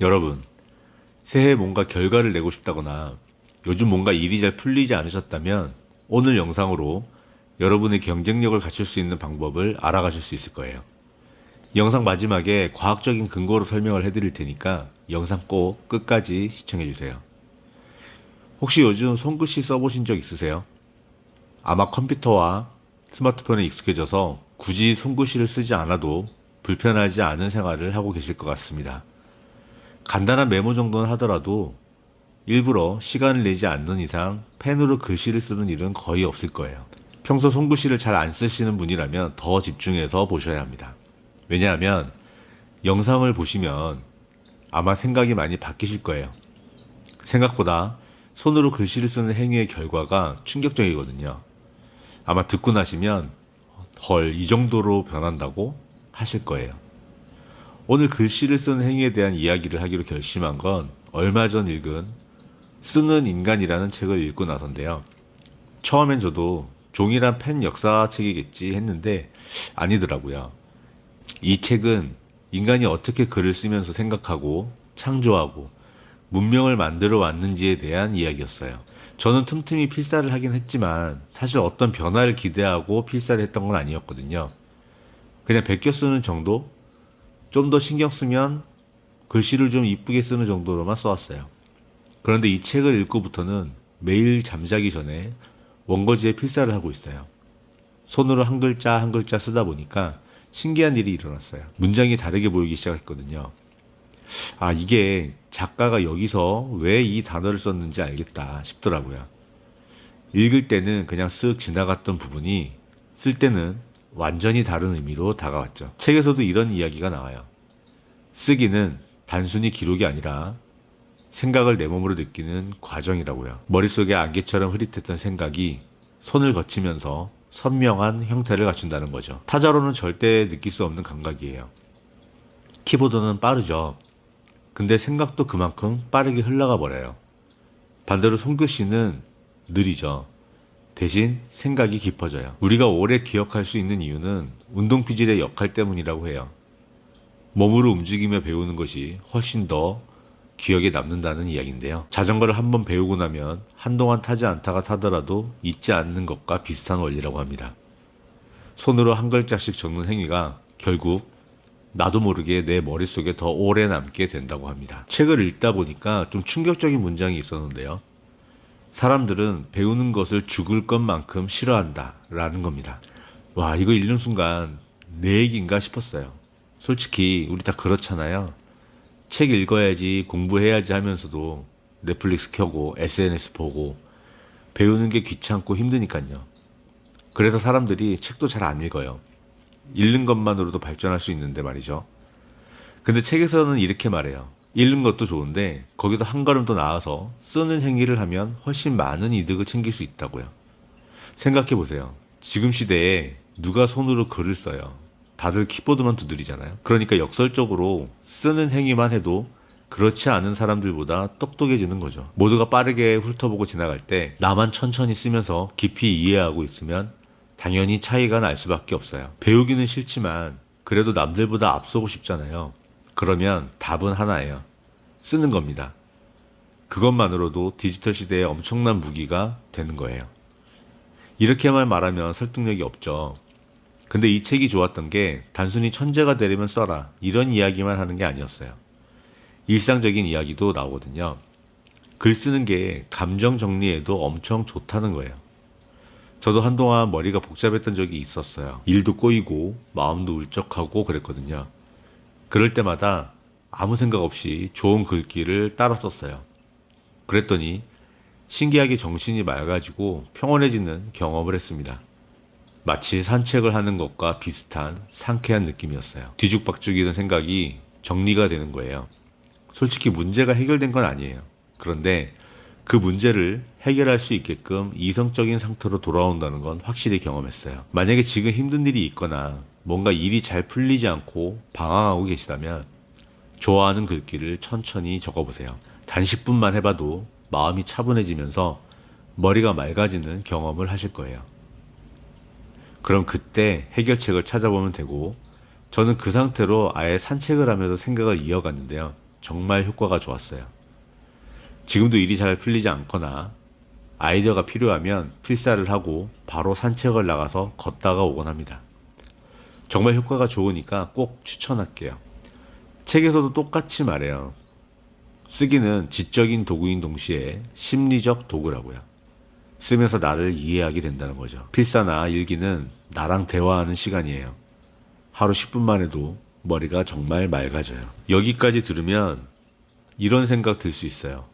여러분, 새해 뭔가 결과를 내고 싶다거나 요즘 뭔가 일이 잘 풀리지 않으셨다면 오늘 영상으로 여러분의 경쟁력을 갖출 수 있는 방법을 알아가실 수 있을 거예요. 영상 마지막에 과학적인 근거로 설명을 해드릴 테니까 영상 꼭 끝까지 시청해주세요. 혹시 요즘 손글씨 써보신 적 있으세요? 아마 컴퓨터와 스마트폰에 익숙해져서 굳이 손글씨를 쓰지 않아도 불편하지 않은 생활을 하고 계실 것 같습니다. 간단한 메모 정도는 하더라도 일부러 시간을 내지 않는 이상 펜으로 글씨를 쓰는 일은 거의 없을 거예요. 평소 손글씨를 잘 안 쓰시는 분이라면 더 집중해서 보셔야 합니다. 왜냐하면 영상을 보시면 아마 생각이 많이 바뀌실 거예요. 생각보다 손으로 글씨를 쓰는 행위의 결과가 충격적이거든요. 아마 듣고 나시면 헐, 이 정도로 변한다고 하실 거예요. 오늘 글씨를 쓰는 행위에 대한 이야기를 하기로 결심한 건 얼마 전 읽은 쓰는 인간이라는 책을 읽고 나선데요. 처음엔 저도 종이란 펜 역사책이겠지 했는데 아니더라고요. 이 책은 인간이 어떻게 글을 쓰면서 생각하고 창조하고 문명을 만들어 왔는지에 대한 이야기였어요. 저는 틈틈이 필사를 하긴 했지만 사실 어떤 변화를 기대하고 필사를 했던 건 아니었거든요. 그냥 베껴 쓰는 정도? 좀 더 신경 쓰면 글씨를 좀 이쁘게 쓰는 정도로만 써왔어요. 그런데 이 책을 읽고부터는 매일 잠자기 전에 원고지에 필사를 하고 있어요. 손으로 한 글자 한 글자 쓰다 보니까 신기한 일이 일어났어요. 문장이 다르게 보이기 시작했거든요. 아, 이게 작가가 여기서 왜 이 단어를 썼는지 알겠다 싶더라고요. 읽을 때는 그냥 쓱 지나갔던 부분이 쓸 때는 완전히 다른 의미로 다가왔죠. 책에서도 이런 이야기가 나와요. 쓰기는 단순히 기록이 아니라 생각을 내 몸으로 느끼는 과정이라고요. 머릿속에 안개처럼 흐릿했던 생각이 손을 거치면서 선명한 형태를 갖춘다는 거죠. 타자로는 절대 느낄 수 없는 감각이에요. 키보드는 빠르죠. 근데 생각도 그만큼 빠르게 흘러가 버려요. 반대로 손글씨는 느리죠. 대신 생각이 깊어져요. 우리가 오래 기억할 수 있는 이유는 운동 피질의 역할 때문이라고 해요. 몸으로 움직이며 배우는 것이 훨씬 더 기억에 남는다는 이야기인데요. 자전거를 한번 배우고 나면 한동안 타지 않다가 타더라도 잊지 않는 것과 비슷한 원리라고 합니다. 손으로 한 글자씩 적는 행위가 결국 나도 모르게 내 머릿속에 더 오래 남게 된다고 합니다. 책을 읽다 보니까 좀 충격적인 문장이 있었는데요. 사람들은 배우는 것을 죽을 것만큼 싫어한다. 라는 겁니다. 와, 이거 읽는 순간 내 얘기인가 싶었어요. 솔직히 우리 다 그렇잖아요. 책 읽어야지, 공부해야지 하면서도 넷플릭스 켜고 SNS 보고 배우는 게 귀찮고 힘드니까요. 그래서 사람들이 책도 잘 안 읽어요. 읽는 것만으로도 발전할 수 있는데 말이죠. 근데 책에서는 이렇게 말해요. 읽는 것도 좋은데 거기서 한 걸음 더 나아서 쓰는 행위를 하면 훨씬 많은 이득을 챙길 수 있다고요. 생각해 보세요. 지금 시대에 누가 손으로 글을 써요? 다들 키보드만 두드리잖아요. 그러니까 역설적으로 쓰는 행위만 해도 그렇지 않은 사람들보다 똑똑해지는 거죠. 모두가 빠르게 훑어보고 지나갈 때 나만 천천히 쓰면서 깊이 이해하고 있으면 당연히 차이가 날 수밖에 없어요. 배우기는 싫지만 그래도 남들보다 앞서고 싶잖아요. 그러면 답은 하나예요. 쓰는 겁니다. 그것만으로도 디지털 시대에 엄청난 무기가 되는 거예요. 이렇게만 말하면 설득력이 없죠. 근데 이 책이 좋았던 게 단순히 천재가 되려면 써라. 이런 이야기만 하는 게 아니었어요. 일상적인 이야기도 나오거든요. 글 쓰는 게 감정 정리에도 엄청 좋다는 거예요. 저도 한동안 머리가 복잡했던 적이 있었어요. 일도 꼬이고 마음도 울적하고 그랬거든요. 그럴 때마다 아무 생각 없이 좋은 글귀를 따라 썼어요. 그랬더니 신기하게 정신이 맑아지고 평온해지는 경험을 했습니다. 마치 산책을 하는 것과 비슷한 상쾌한 느낌이었어요. 뒤죽박죽이던 생각이 정리가 되는 거예요. 솔직히 문제가 해결된 건 아니에요. 그런데 그 문제를 해결할 수 있게끔 이성적인 상태로 돌아온다는 건 확실히 경험했어요. 만약에 지금 힘든 일이 있거나 뭔가 일이 잘 풀리지 않고 방황하고 계시다면 좋아하는 글귀를 천천히 적어보세요. 단 10분만 해봐도 마음이 차분해지면서 머리가 맑아지는 경험을 하실 거예요. 그럼 그때 해결책을 찾아보면 되고 저는 그 상태로 아예 산책을 하면서 생각을 이어갔는데요. 정말 효과가 좋았어요. 지금도 일이 잘 풀리지 않거나 아이디어가 필요하면 필사를 하고 바로 산책을 나가서 걷다가 오곤 합니다. 정말 효과가 좋으니까 꼭 추천할게요. 책에서도 똑같이 말해요. 쓰기는 지적인 도구인 동시에 심리적 도구라고요. 쓰면서 나를 이해하게 된다는 거죠. 필사나 일기는 나랑 대화하는 시간이에요. 하루 10분만 해도 머리가 정말 맑아져요. 여기까지 들으면 이런 생각 들 수 있어요.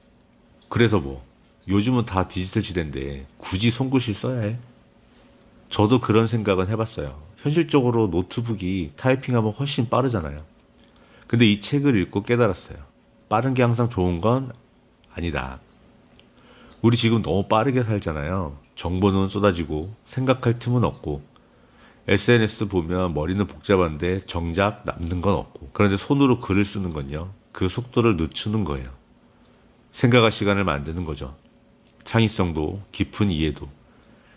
그래서 뭐 요즘은 다 디지털 시대인데 굳이 손글씨 써야 해? 저도 그런 생각은 해봤어요. 현실적으로 노트북이 타이핑하면 훨씬 빠르잖아요. 근데 이 책을 읽고 깨달았어요. 빠른 게 항상 좋은 건 아니다. 우리 지금 너무 빠르게 살잖아요. 정보는 쏟아지고 생각할 틈은 없고 SNS 보면 머리는 복잡한데 정작 남는 건 없고 그런데 손으로 글을 쓰는 건요. 그 속도를 늦추는 거예요. 생각할 시간을 만드는 거죠. 창의성도 깊은 이해도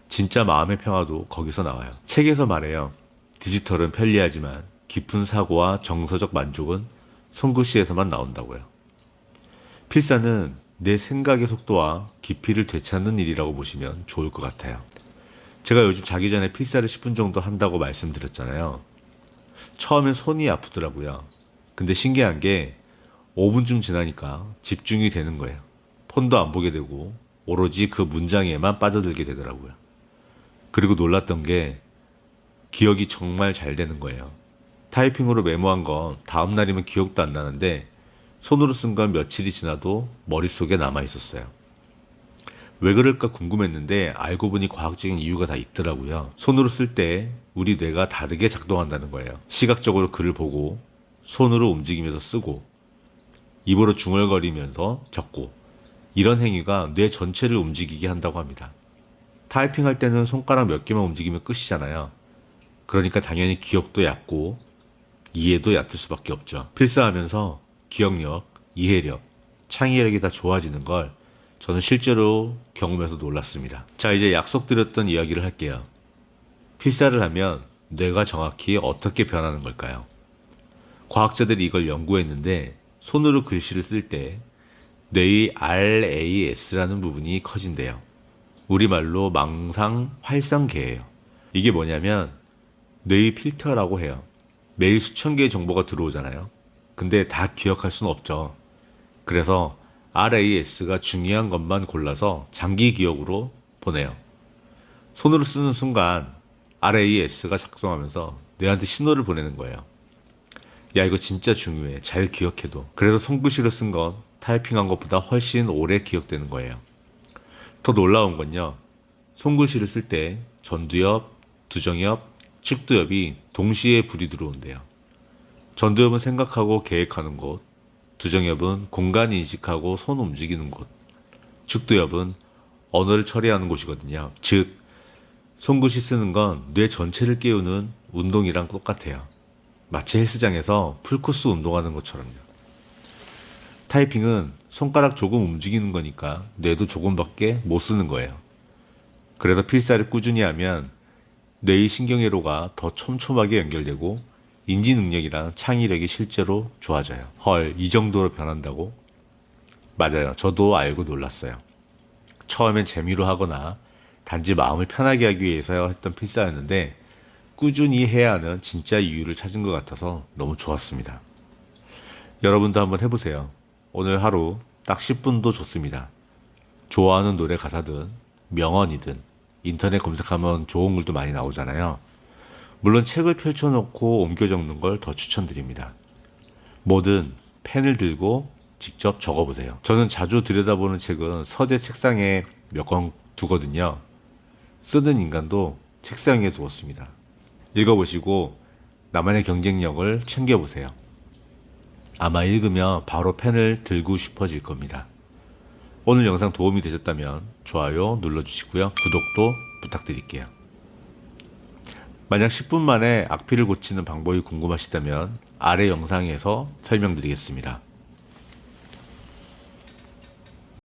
진짜 마음의 평화도 거기서 나와요. 책에서 말해요. 디지털은 편리하지만 깊은 사고와 정서적 만족은 손글씨에서만 나온다고요. 필사는 내 생각의 속도와 깊이를 되찾는 일이라고 보시면 좋을 것 같아요. 제가 요즘 자기 전에 필사를 10분 정도 한다고 말씀드렸잖아요. 처음엔 손이 아프더라고요. 근데 신기한 게 5분쯤 지나니까 집중이 되는 거예요. 폰도 안 보게 되고 오로지 그 문장에만 빠져들게 되더라고요. 그리고 놀랐던 게 기억이 정말 잘 되는 거예요. 타이핑으로 메모한 건 다음 날이면 기억도 안 나는데 손으로 쓴 건 며칠이 지나도 머릿속에 남아 있었어요. 왜 그럴까 궁금했는데 알고 보니 과학적인 이유가 다 있더라고요. 손으로 쓸 때 우리 뇌가 다르게 작동한다는 거예요. 시각적으로 글을 보고 손으로 움직이면서 쓰고 입으로 중얼거리면서 적고 이런 행위가 뇌 전체를 움직이게 한다고 합니다. 타이핑할 때는 손가락 몇 개만 움직이면 끝이잖아요. 그러니까 당연히 기억도 얕고 이해도 얕을 수밖에 없죠. 필사하면서 기억력, 이해력, 창의력이 다 좋아지는 걸 저는 실제로 경험해서 놀랐습니다. 자, 이제 약속드렸던 이야기를 할게요. 필사를 하면 뇌가 정확히 어떻게 변하는 걸까요? 과학자들이 이걸 연구했는데 손으로 글씨를 쓸 때 뇌의 RAS라는 부분이 커진대요. 우리말로 망상 활성계예요. 이게 뭐냐면 뇌의 필터라고 해요. 매일 수천 개의 정보가 들어오잖아요. 근데 다 기억할 수는 없죠. 그래서 RAS가 중요한 것만 골라서 장기 기억으로 보내요. 손으로 쓰는 순간 RAS가 작동하면서 뇌한테 신호를 보내는 거예요. 야, 이거 진짜 중요해. 잘 기억해도. 그래서 손글씨로 쓴 건 타이핑한 것보다 훨씬 오래 기억되는 거예요. 더 놀라운 건요. 손글씨를 쓸 때 전두엽, 두정엽, 측두엽이 동시에 불이 들어온대요. 전두엽은 생각하고 계획하는 곳, 두정엽은 공간 인식하고 손 움직이는 곳, 측두엽은 언어를 처리하는 곳이거든요. 즉, 손글씨 쓰는 건 뇌 전체를 깨우는 운동이랑 똑같아요. 마치 헬스장에서 풀코스 운동하는 것처럼요. 타이핑은 손가락 조금 움직이는 거니까 뇌도 조금밖에 못 쓰는 거예요. 그래서 필사를 꾸준히 하면 뇌의 신경회로가 더 촘촘하게 연결되고 인지 능력이랑 창의력이 실제로 좋아져요. 헐, 이 정도로 변한다고? 맞아요. 저도 알고 놀랐어요. 처음엔 재미로 하거나 단지 마음을 편하게 하기 위해서 했던 필사였는데 꾸준히 해야 하는 진짜 이유를 찾은 것 같아서 너무 좋았습니다. 여러분도 한번 해보세요. 오늘 하루 딱 10분도 좋습니다. 좋아하는 노래 가사든 명언이든 인터넷 검색하면 좋은 글도 많이 나오잖아요. 물론 책을 펼쳐놓고 옮겨 적는 걸 더 추천드립니다. 뭐든 펜을 들고 직접 적어보세요. 저는 자주 들여다보는 책은 서재 책상에 몇 권 두거든요. 쓰는 인간도 책상 위에 두었습니다. 읽어보시고 나만의 경쟁력을 챙겨보세요. 아마 읽으면 바로 펜을 들고 싶어질 겁니다. 오늘 영상 도움이 되셨다면 좋아요 눌러주시고요. 구독도 부탁드릴게요. 만약 10분 만에 악피를 고치는 방법이 궁금하시다면 아래 영상에서 설명드리겠습니다.